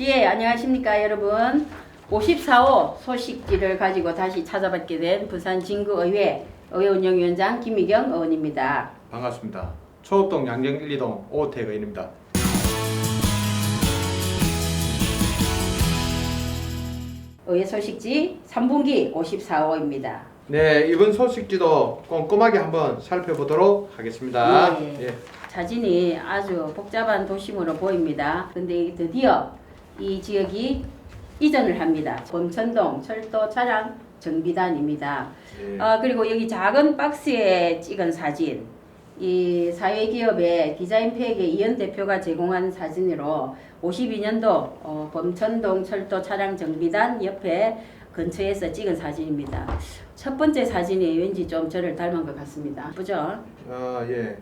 예, 안녕하십니까 여러분. 54호 소식지를 가지고 다시 찾아뵙게 된 부산 진구의회 의회운영위원장 김미경 의원입니다. 반갑습니다. 초읍동 양정 1, 2동 오태eg 의원입니다. 의회 소식지 3분기 54호입니다. 네, 이번 소식지도 꼼꼼하게 한번 살펴보도록 하겠습니다. 예. 예. 사진이 아주 복잡한 도심으로 보입니다. 근데 드디어 이 지역이 이전을 합니다. 범천동 철도 차량 정비단입니다. 예. 아 그리고 여기 작은 박스에 찍은 사진 이 사회기업의 디자인팩의 이현 대표가 제공한 사진으로 52년도 어, 범천동 철도 차량 정비단 옆에 근처에서 찍은 사진입니다. 첫 번째 사진이 왠지 좀 저를 닮은 것 같습니다. 그죠? 아, 예.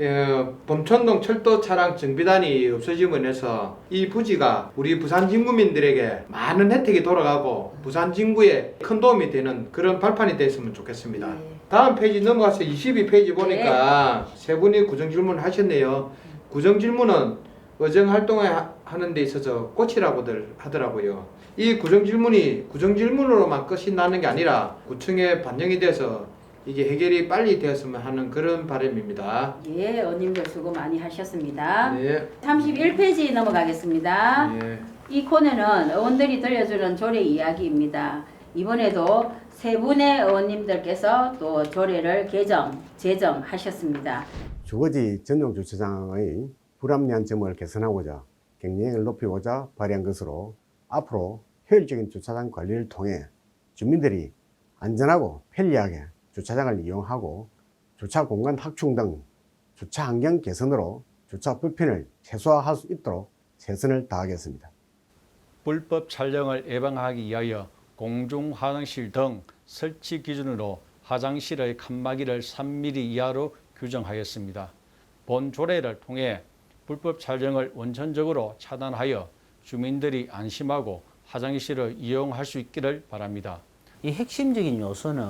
예, 범천동 철도 차량 정비단이 없어짐으로 인해서 이 부지가 우리 부산 진구민들에게 많은 혜택이 돌아가고 부산 진구에 큰 도움이 되는 그런 발판이 됐으면 좋겠습니다. 네. 다음 페이지 넘어가서 22페이지 보니까 세 분이 구정 질문을 하셨네요. 구정 질문은 의정 활동을 하- 하는 데 있어서 꽃이라고들 하더라고요. 이 구정 질문이 구정 질문으로만 끝이 나는 게 아니라 구청에 반영이 돼서 이게 해결이 빨리 되었으면 하는 그런 바람입니다. 예, 의원님들 수고 많이 하셨습니다. 네. 31페이지 넘어가겠습니다. 네. 이 코너는 의원들이 들려주는 조례 이야기입니다. 이번에도 세 분의 의원님들께서 또 조례를 개정, 제정하셨습니다. 주거지 전용 주차장의 불합리한 점을 개선하고자 경쟁을 높이고자 발의한 것으로 앞으로 효율적인 주차장 관리를 통해 주민들이 안전하고 편리하게 주차장을 이용하고 주차 공간 확충 등 주차 환경 개선으로 주차 불편을 최소화할 수 있도록 최선을 다하겠습니다. 불법 촬영을 예방하기 위하여 공중 화장실 등 설치 기준으로 화장실의 칸막이를 3mm 이하로 규정하였습니다. 본 조례를 통해 불법 촬영을 원천적으로 차단하여 주민들이 안심하고 화장실을 이용할 수 있기를 바랍니다. 이 핵심적인 요소는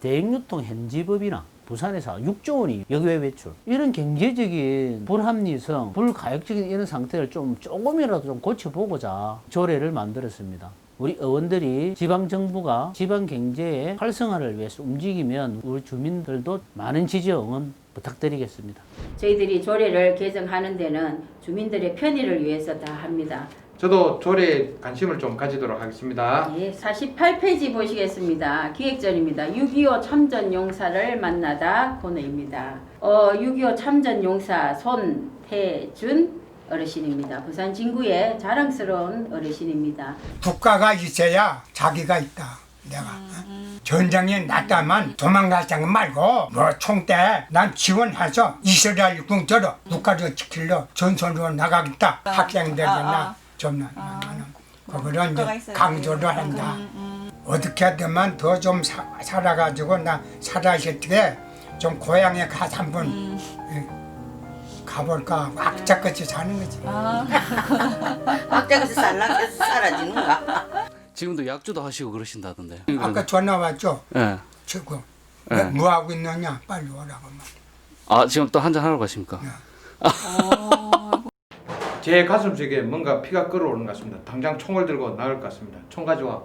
대행유통 현지법이나 부산에서 6조 원이 역외 배출 이런 경제적인 불합리성, 불가역적인 이런 상태를 좀 조금이라도 좀 고쳐보고자 조례를 만들었습니다. 우리 의원들이 지방 정부가 지방 경제의 활성화를 위해서 움직이면 우리 주민들도 많은 지지 응원 부탁드리겠습니다. 저희들이 조례를 개정하는 데는 주민들의 편의를 위해서 다 합니다. 저도 조례에 관심을 좀 가지도록 하겠습니다. 예, 48페이지 보시겠습니다. 기획전입니다. 6.25 참전 용사를 만나다 코너입니다. 어, 6.25 참전 용사 손태준 어르신입니다. 부산 진구의 자랑스러운 어르신입니다. 국가가 있어야 자기가 있다. 내가 어? 전쟁이 났다만 도망갈 생각 말고 뭐 총대 난 지원해서 이스라엘 군대로 국가를 지키려 전선으로 나가겠다. 학생들이나 좀 나는 그거를 이제 강조를 한다. 어떻게 되면 더좀 살아가지고 나 살아있을 때 좀 고향에 가서 한번 예, 가볼까 악자같이 사는 거지. 막대가서 살락해서 사라지는가? 지금도 약주도 하시고 그러신다던데. 아까 전화 왔죠? 예. 지금 네. 뭐 하고 있느냐 빨리 오라고 말. 아 지금 또 한잔 하러 가십니까? 제 가슴속에 뭔가 피가 끓어오르는 것 같습니다. 당장 총을 들고 나갈 것 같습니다. 총 가져와.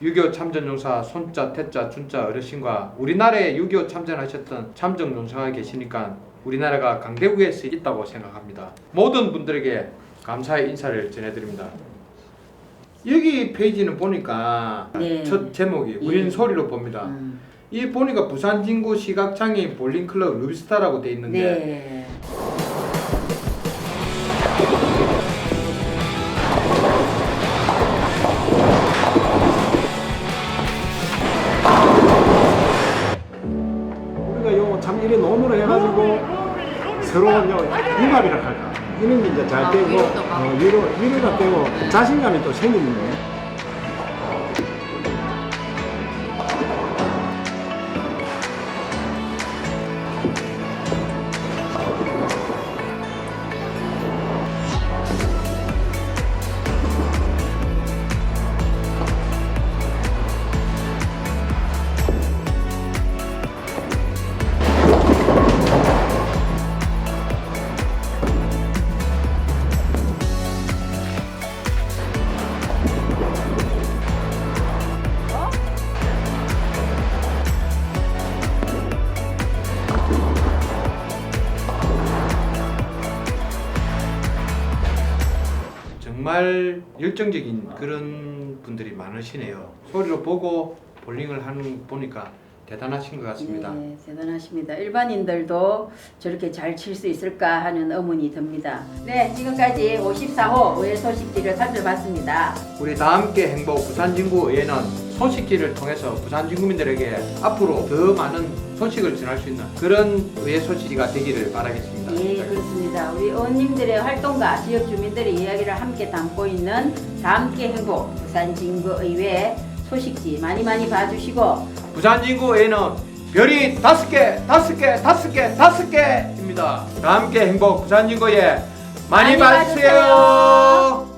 6.25 참전용사 손자, 태자, 준자 어르신과 우리나라에 6.25 참전하셨던 참전용사가 계시니까 우리나라가 강대국에 서 있다고 생각합니다. 모든 분들에게 감사의 인사를 전해드립니다. 여기 페이지는 보니까 네. 첫 제목이 우린 예. 소리로 봅니다. 음, 이 보니까 부산 진구 시각장애인 볼링클럽 루비스타라고 돼 있는데 네. 참 이래 논으로 해가지고 서로 요 융합이라 할까 이런 게 이제 잘 되고 어, 위로 위로가 되고 자신감이 또 생기는 거예요. 정말 열정적인 그런 분들이 많으시네요. 소리로 보고 볼링을 하는 거 보니까 대단하신 것 같습니다. 네, 대단하십니다. 일반인들도 저렇게 잘 칠 수 있을까 하는 의문이 듭니다. 네, 지금까지 54호 의회 소식지를 살펴봤습니다. 우리 다 함께 행복 부산진구 의회는 소식지를 통해서 부산 진구민들에게 앞으로 더 많은 소식을 전할 수 있는 그런 의회 소식지가 되기를 바라겠습니다. 예, 그렇습니다. 우리 의원님들의 활동과 지역 주민들의 이야기를 함께 담고 있는 다 함께 행복 부산진구의회 소식지 많이 많이 봐주시고 부산진구 의회는 별이 다섯 개, 다섯 개, 다섯 개, 다섯 개입니다. 다 함께 행복 부산진구에 많이 많이 봐주세요.